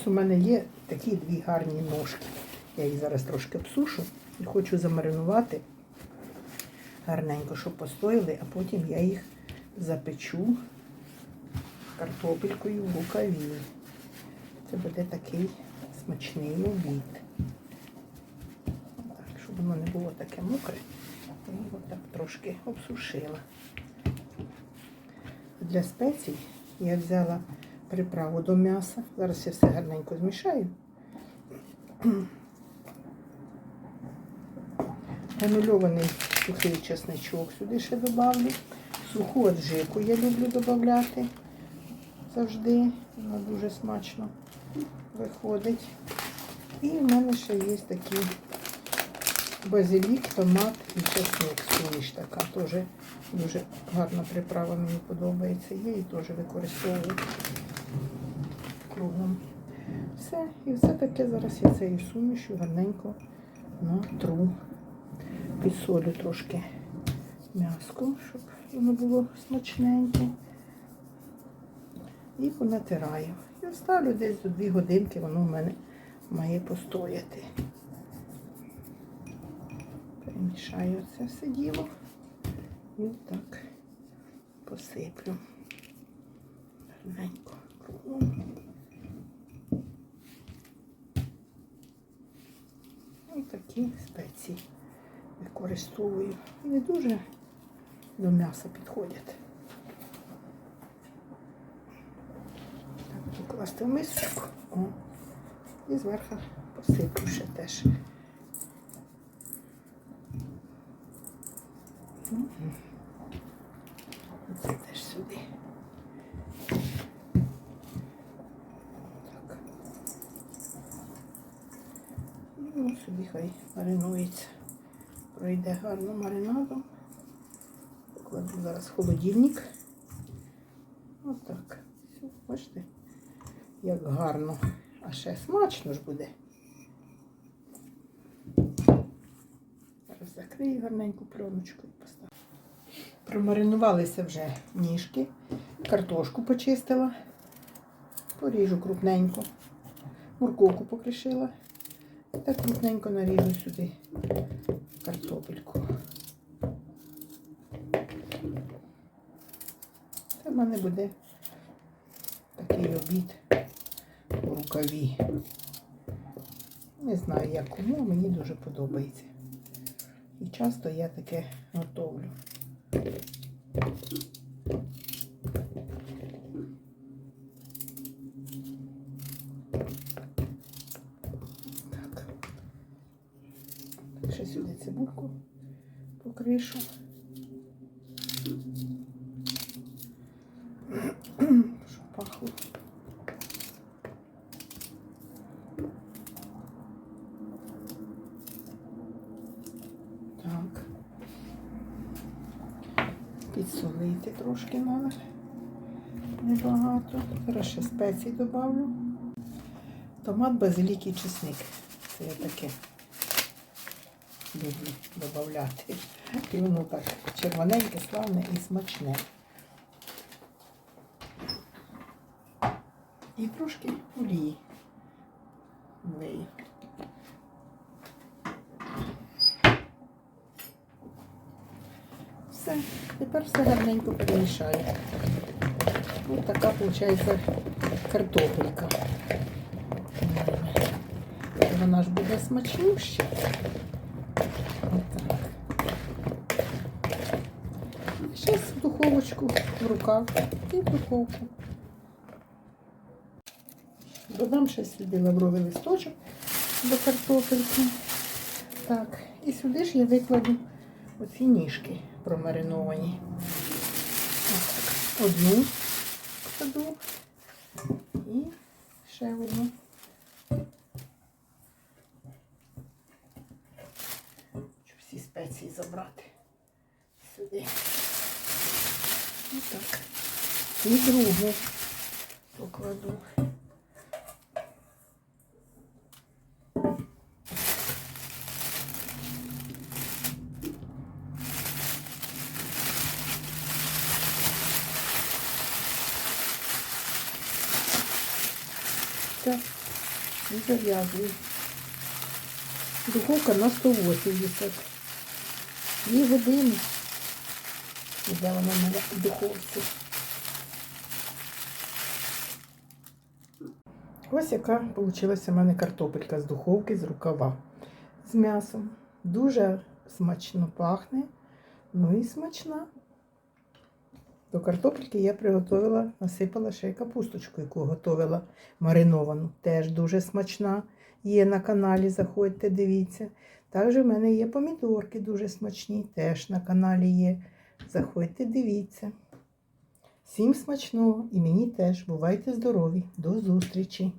Ось у мене є такі дві гарні ножки. Я їх зараз трошки обсушу і хочу замаринувати гарненько, щоб постояли, а потім я їх запечу картопелькою в рукаві. Це буде такий смачний обід. Так, щоб воно не було таке мокре, я його так трошки обсушила. Для спецій я взяла приправу до м'яса. Зараз я все гарненько змішаю. Гранульований сухий чесничок сюди ще додавлю. Суху аджику я люблю додавати завжди. Вона дуже смачно виходить. І в мене ще є такі базилік, томат і чесник. Суміш така. Теж дуже гарна приправа мені подобається. Я її теж використовую кругом. Все, і все таке зараз я цією сумішю гарненько натру. Підсолю трошки м'яско, щоб воно було смачненьке. І понатираю. І оставлю десь до 2 годинки, воно в мене має постояти. Перемішаю це все діло. І отак посиплю. Гарненько. Ось такі спеції використовую. Не дуже до м'яса підходять. Так, покласти в мисочку. О. І зверху посиплю ще теж. Мгм. Це теж сюди. Так. Ну, собі хай маринується. Пройде гарно маринадом. Покладу зараз в холодильник. Отак. Все, бачите, як гарно. А ще смачно ж буде. Зараз закрию гарненьку пленочку і поставлю. Промаринувалися вже ніжки. Картошку почистила. Поріжу крупненько. Морковку покришила. Так крупненько наріжу сюди картопельку. Це в мене буде такий обід у рукаві. Не знаю, як кому, мені дуже подобається. І часто я таке готовлю. Ще сюди цибульку покришу. Щоб пахло. Так. Підсолити трошки надо. Небагато. Зараз ще спеції добавлю. Томат, базилік і чесник. Це таке люблю додавати. І воно так червоненьке, славне і смачне. І трошки олії влию. Все, тепер все гарненько перемішаю. Ось така виходить картопелька. Вона ж буде смачнюща. Зараз в духовочку в рукав і в духовку. Додам ще сюди лавровий листочок до картопельки. Так, і сюди ж я викладу оці ніжки промариновані. Одну кладу і ще одну. Хочу всі спеції забрати сюди. Ось так. І другу покладу. Так, і зав'язую. Духовка на 180. Дві години. Іде вона в духовці. Ось яка вийшла в мене картопелька з духовки з рукава з м'ясом. Дуже смачно пахне, ну і смачна. До картопельки я приготувала, насипала ще й капусточку, яку готувала мариновану. Теж дуже смачна. Є на каналі, заходьте, дивіться. Також в мене є помідорки дуже смачні, теж на каналі є. Заходьте, дивіться. Всім смачного і мені теж. Бувайте здорові. До зустрічі!